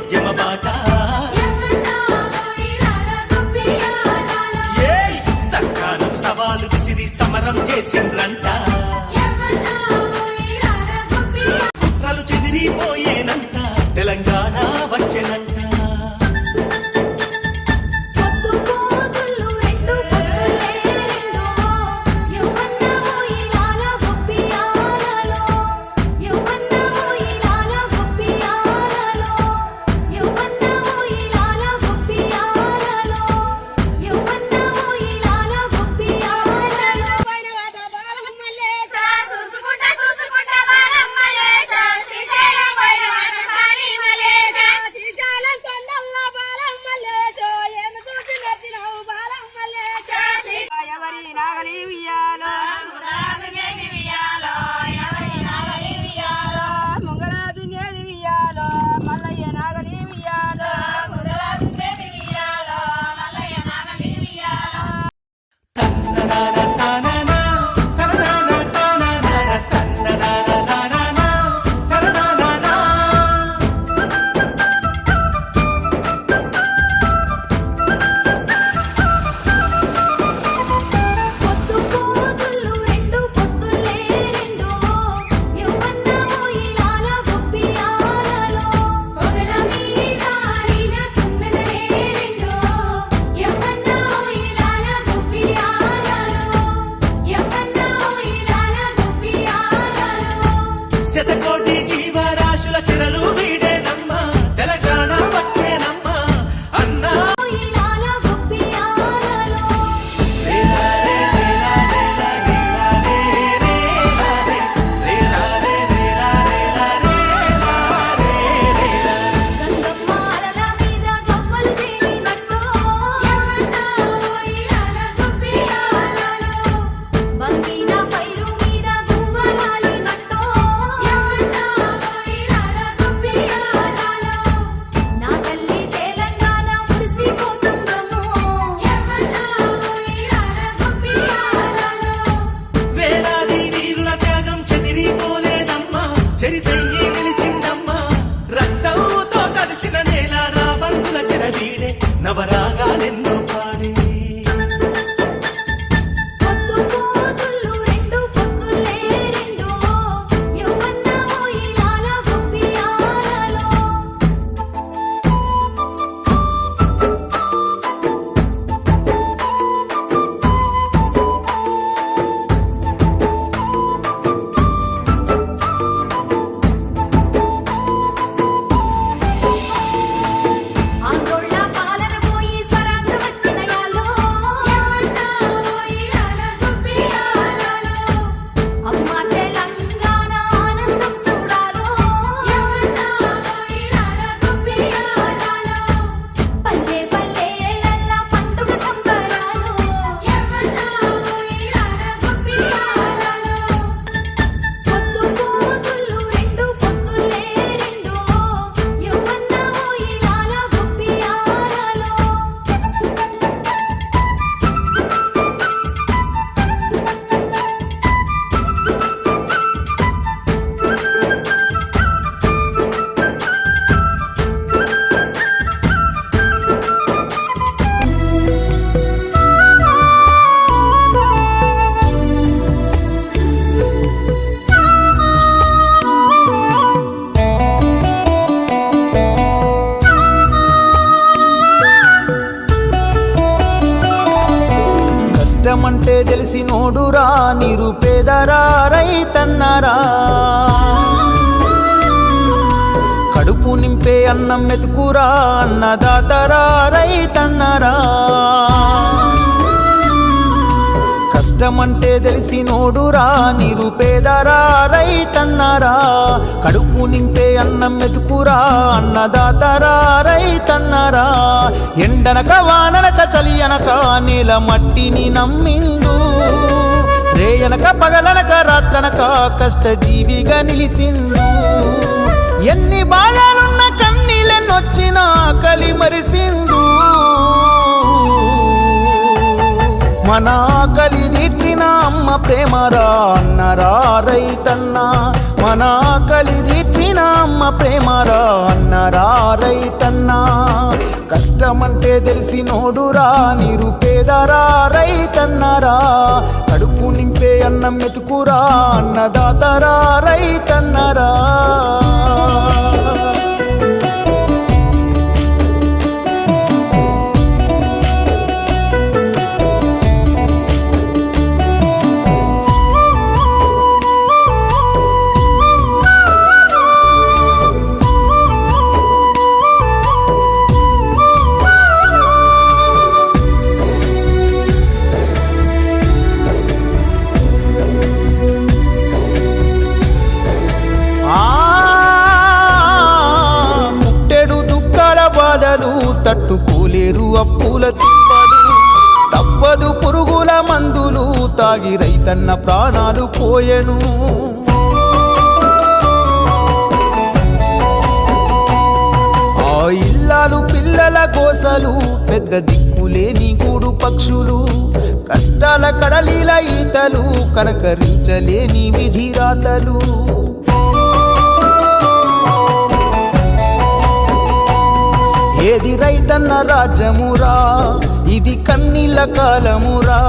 ఉద్యమ బాట సకాలం సవాలు విసిరి సమరం చేసిండ్రంట. కుట్రలు చెదిరిపోయేనంట. తెలంగాణ నోడురా నిరుపేదరా రైతన్నరా. కడుపు నింపే అన్నం మెతుకురా అన్నదాతరా రైతన్నరా. కష్టమంటే తెలిసి నోడురా నిరుపేదరా రైతన్నరా. కడుపు నింపే అన్నం మెతుకురా అన్నదాతరా రైతన్నరా. ఎండనక వాననక చలి అనక నేల మట్టిని నమ్మిండు రేయనక పగలనక రాత్రనక కష్టజీవిగా నిలిసిండు ఎన్ని బాధలున్న కన్నీళ్ళెన్నొచ్చినా కలి మరిసిండు. మన కలి తీర్చిన అమ్మ ప్రేమరా అన్నరా రైతన్న. మన కలి తీర్చిన అమ్మ ప్రేమరా అన్నరా రైతన్న. కష్టమంటే తెలిసినోడురా నిరుపేదరా రైతన్నరా. కడుపు నింపే అన్నం మెతుకురా అన్నదాతరా రైతన్నరా. కన్న ప్రాణాలు పోయెను. ఆ ఇల్లాలు పిల్లల కోసలు పెద్ద దిక్కులేని గూడు పక్షులు కష్టాల కడలీల ఈతలు కనకరించలేని విధిరాతలు. ఏది రైతన్న రాజ్యమురా ఇది కన్నీళ్ళ కాలమురా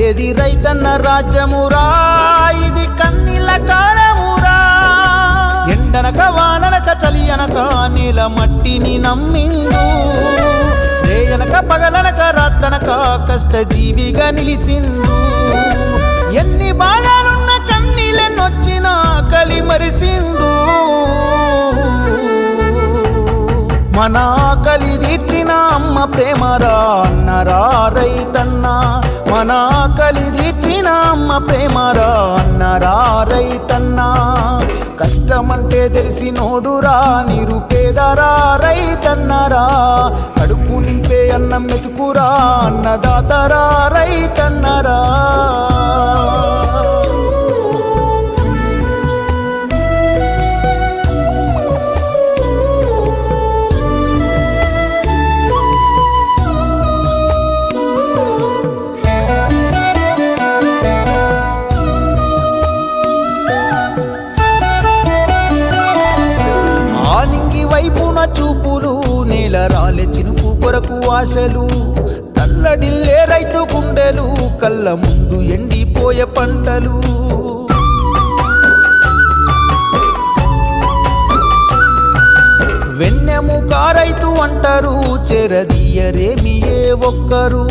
ఏది రైతన్న రాజ్యమురా? ఇది కన్నీళ్ళ కాలమురా ఎండనక వాననక చలి అనక నీల మట్టిని నమ్మిండు. రేయనక పగలనక రాత్రనక కష్టజీవిగా నిలిసిండు. ఎన్ని బాధలున్న కన్నీళ్ళెన్నొచ్చినా కలి మరిసిండు. మన ఆకలి తీర్చిన అమ్మ ప్రేమరా అన్నరా రైతన్న. మన ఆకలి తీర్చిన అమ్మ ప్రేమరా అన్నరా రైతన్న. కష్టమంటే తెలిసి తెలిసినోడురా నిరుపేదరా రైతన్నరా. కడుపు నింపే అన్నం మెతుకురా అన్నదాతరా రైతన్నరా. కొరకు ఆశలు తల్లడిల్లే రైతు గుండెలు కళ్ళ ముందు ఎండిపోయే పంటలు. వెన్నెము కారైతు అంటారు చెరదీయరేమి ఏ ఒక్కరు.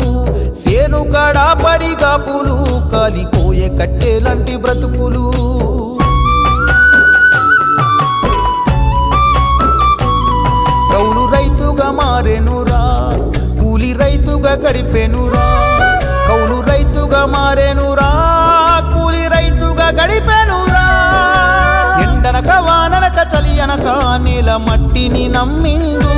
సేను కాడా పడి కాపులు కాలిపోయే కట్టెలాంటి బ్రతుకులు. కౌలు రైతుగా మారెను రైతుగా గడిపెనురా. కౌలు రైతుగా మారేనురా. కూలి రైతుగా గడిపెనురా. ఎండనక వాననక చలి అనక నీల మట్టిని నమ్మిండు.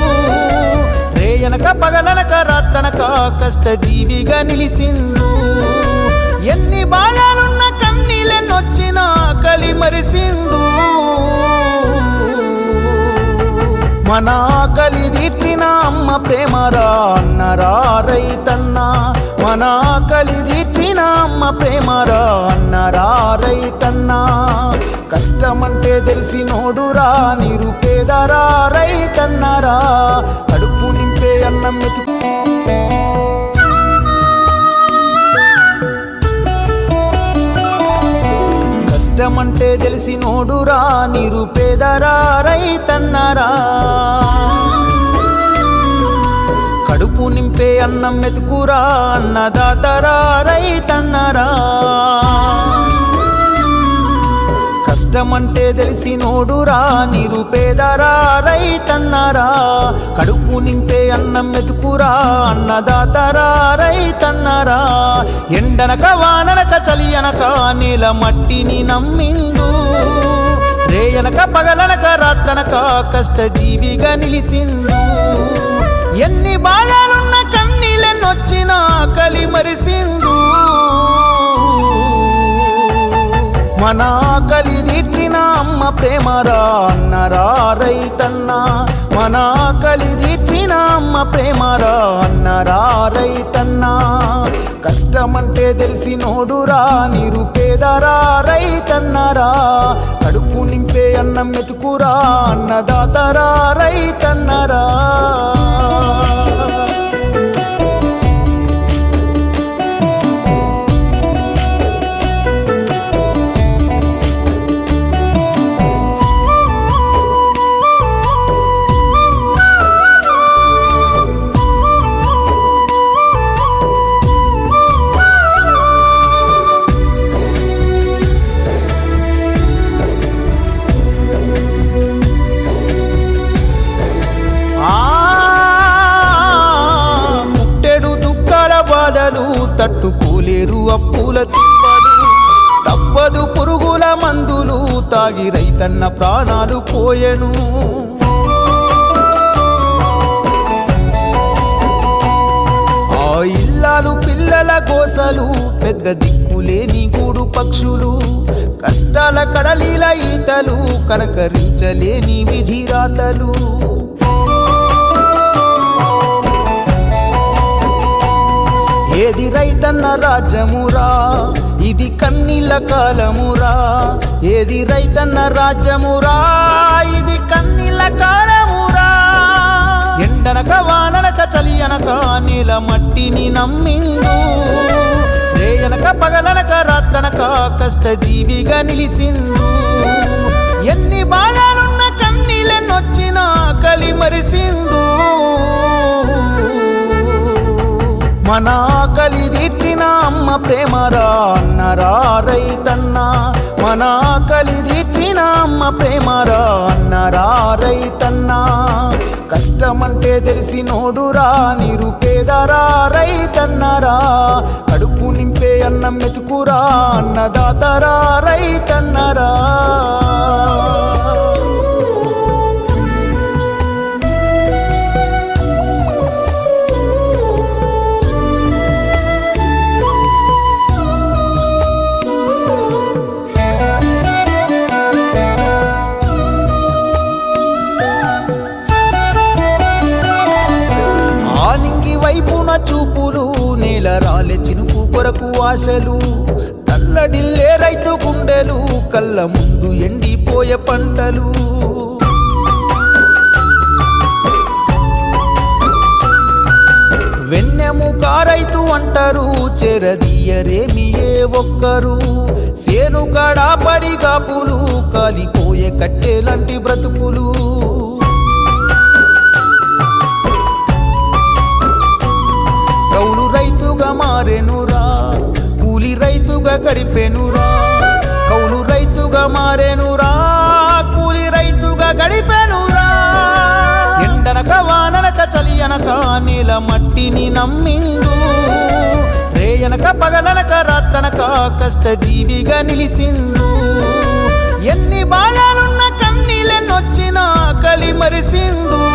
రేయనక పగలనక రాత్రనక కష్టజీవిగా నిలిసిండు. ఎన్ని బాధలున్న కన్నీలెన్నొచ్చినా కలి మరిసిండు. మన ఆకలి తీర్చిన అమ్మ ప్రేమరా అన్నరా రైతన్న. మన ఆకలి తీర్చిన అమ్మ ప్రేమరా అన్నరా రైతన్న. కష్టమంటే తెలిసినోడురా నిరుపేదరా రైతన్నరా. కడుపు నింపే అన్నం మెతుకు కష్టమంటే తెలిసినోడురా నిరుపేదరా రైతన్నరా. కడుపు కడుపు నింపే అన్నం మెతుకురా అన్నదాతరా రైతన్నరా. కష్టమంటే తెలిసి నోడురా నిరుపేదరా రైతన్నరా. కడుపు నింపే అన్నం మెతుకురా అన్నదాతరా రైతన్నరా. ఎండనక వాననక చలి అనక నీల మట్టిని నమ్మిండు. రేయనక పగలనక రాత్రనక కష్టజీవిగా నిలిసిండు. ఎన్ని బాధలున్న కన్నీలెన్నొచ్చినా కలి మరిసిండు. మన ఆకలి తీర్చిన అమ్మ ప్రేమరా అన్నరా రైతన్న. మన ఆకలి తీర్చిన అమ్మ ప్రేమరా అన్నరా రైతన్న. కష్టమంటే తెలిసి నోడురా నిరుపేదరా రైతన్నరా. కడుపు నింపే అన్నం మెతుకురా అన్నదాతరా రైతన్నరా తట్టుకోలేరు అప్పుల తిప్పదు తప్పదు పురుగుల మందులు తాగి రైతన్న ప్రాణాలు పోయెను. ఆ ఇల్లాలు పిల్లల గోసలు పెద్ద దిక్కులేని గూడు పక్షులు. కష్టాల కడలిల ఈతలు కనకరించలేని విధిరాతలు. ఏది రైతన్న రాజ్యమురా? ఇది కన్నీళ్ళ కాలమురా. ఏది రైతన్న రాజ్యమురా? ఇది కన్నీళ్ళ కాలమురా. ఎండనక వాననక చలి అనక నీల మట్టిని నమ్మిండు. రేయనక పగలనక రాత్రనక కష్టజీవిగా నిలిసిండు. ఎన్ని బాధలున్న కన్నీళ్ళెన్నొచ్చినా కలి మరిసిండు. మన ఆకలి తీర్చిన అమ్మ ప్రేమరా అన్నరా రైతన్న. మన ఆకలి తీర్చిన అమ్మ ప్రేమరా అన్నరా రైతన్న. కష్టమంటే తెలిసి నోడురా నిరుపేదరా రైతన్నరా. కడుపు నింపే అన్నం మెతుకురా అన్నదాతరా రైతన్నరా. నేల చినుకు కొరకు ఆశలు తల్లడిల్లే రైతు గుండెలు కళ్ళ ముందు ఎండిపోయే పంటలు. వెన్నెము కారైతు అంటారు చెరదీయరేమి ఏ ఒక్కరు. సేను కాడా పడి కాపులు కాలిపోయే కట్టెలాంటి బ్రతుకులు. రైతుగా మారెనురా? కూలి రైతుగా గడిపెనురా? కౌలు రైతుగా మారెనురా? కూలి రైతుగా గడిపెనురా? ఎండనక వాననక చలి అనక నీల మట్టిని నమ్మిండు. రేయనక పగలనక రాత్రనక కష్టజీవిగా నిలిసిండు. ఎన్ని బాధలున్న కన్నీళ్ళెన్నొచ్చినా కలి మరిసిండు.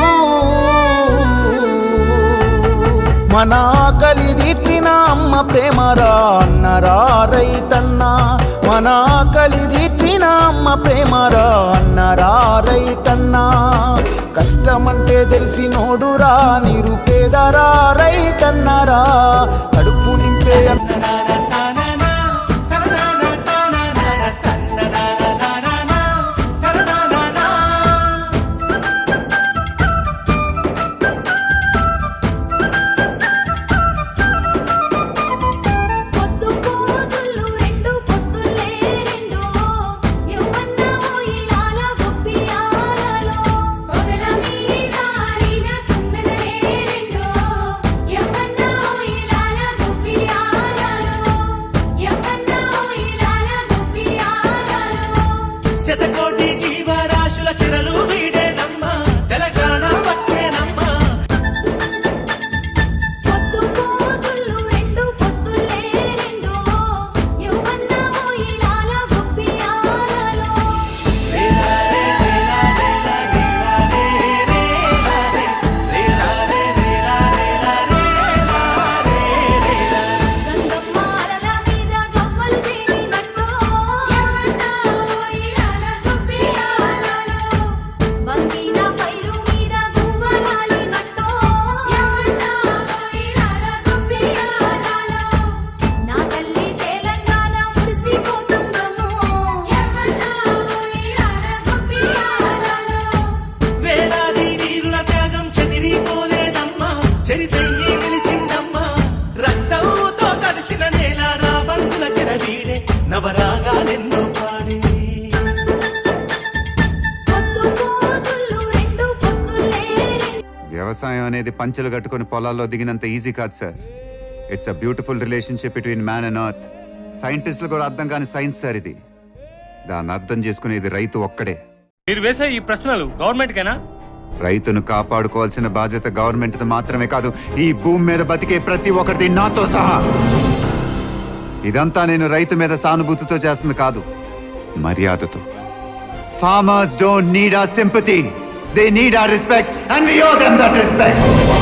మన ఆకలి తీర్చిన అమ్మ ప్రేమరా అన్నరా రైతన్న. మన ఆకలి తీర్చిన అమ్మ ప్రేమరా అన్నరా రైతన్న. కష్టమంటే తెలిసి నోడురా నిరుపేదరా రైతన్నరా. కడుపు నింపే అన్న అనేది పంచెలు కట్టుకొని పొలాల్లో దిగినంత ఈజీ కాదు sir it's a beautiful relationship between man and earth సైంటిస్టులు కూడా అర్థం కాని సైన్స్ సార్ ఇది. దాన్ని అర్థం చేసుకునేది రైతు ఒక్కడే. మీరు వేసే ఈ ప్రశ్నలు గవర్నమెంట్కేనా? రైతును కాపాడుకోవాల్సిన బాధ్యత గవర్నమెంట్ మాత్రమే కాదు ఈ భూమి మీద బతికే ప్రతి ఒక్కరిది నాతో సహా. ఇదంతా నేను రైతు మీద సానుభూతితో చేస్తుంది కాదు మర్యాదతో. Farmers don't need a sympathy They need our respect, and we owe them that respect.